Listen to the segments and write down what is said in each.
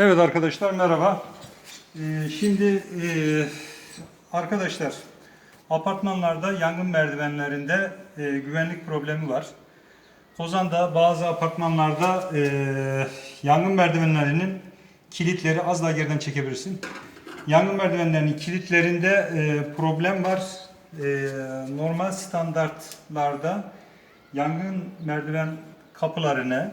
Evet arkadaşlar merhaba. Ee, şimdi e, arkadaşlar apartmanlarda yangın merdivenlerinde e, güvenlik problemi var. Kozan'da bazı apartmanlarda e, yangın merdivenlerinin kilitleri az daha geriden çekebilirsin. Yangın merdivenlerinin kilitlerinde e, problem var. E, normal standartlarda yangın merdiven kapılarını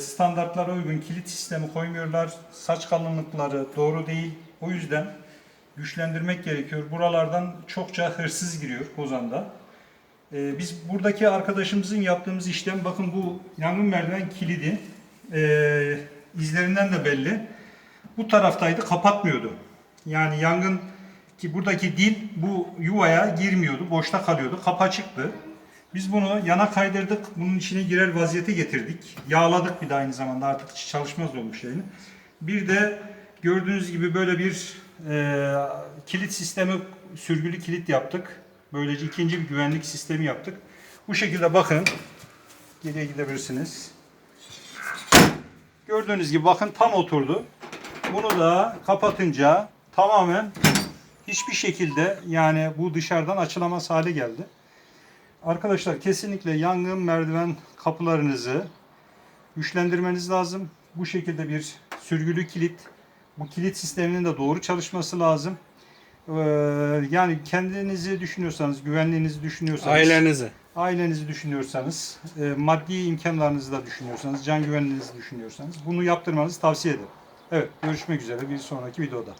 standartlara uygun kilit sistemi koymuyorlar. Saç kalınlıkları doğru değil. O yüzden güçlendirmek gerekiyor. Buralardan çokça hırsız giriyor Kozan'da. E, biz buradaki arkadaşımızın yaptığımız işlem bakın bu yangın merdiven kilidi e, izlerinden de belli. Bu taraftaydı kapatmıyordu. Yani yangın ki buradaki dil bu yuvaya girmiyordu. Boşta kalıyordu. Kapı açıktı. Biz bunu yana kaydırdık. Bunun içine girer vaziyete getirdik. Yağladık bir de aynı zamanda artık çalışmaz olmuş yani. Bir de gördüğünüz gibi böyle bir e, kilit sistemi, sürgülü kilit yaptık. Böylece ikinci bir güvenlik sistemi yaptık. Bu şekilde bakın. Geriye gidebilirsiniz. Gördüğünüz gibi bakın tam oturdu. Bunu da kapatınca tamamen hiçbir şekilde yani bu dışarıdan açılamaz hale geldi. Arkadaşlar kesinlikle yangın merdiven kapılarınızı güçlendirmeniz lazım. Bu şekilde bir sürgülü kilit, bu kilit sisteminin de doğru çalışması lazım. Ee, yani kendinizi düşünüyorsanız, güvenliğinizi düşünüyorsanız, Ailenizi. ailenizi düşünüyorsanız, e, maddi imkanlarınızı da düşünüyorsanız, can güvenliğinizi düşünüyorsanız bunu yaptırmanızı tavsiye ederim. Evet, görüşmek üzere bir sonraki videoda.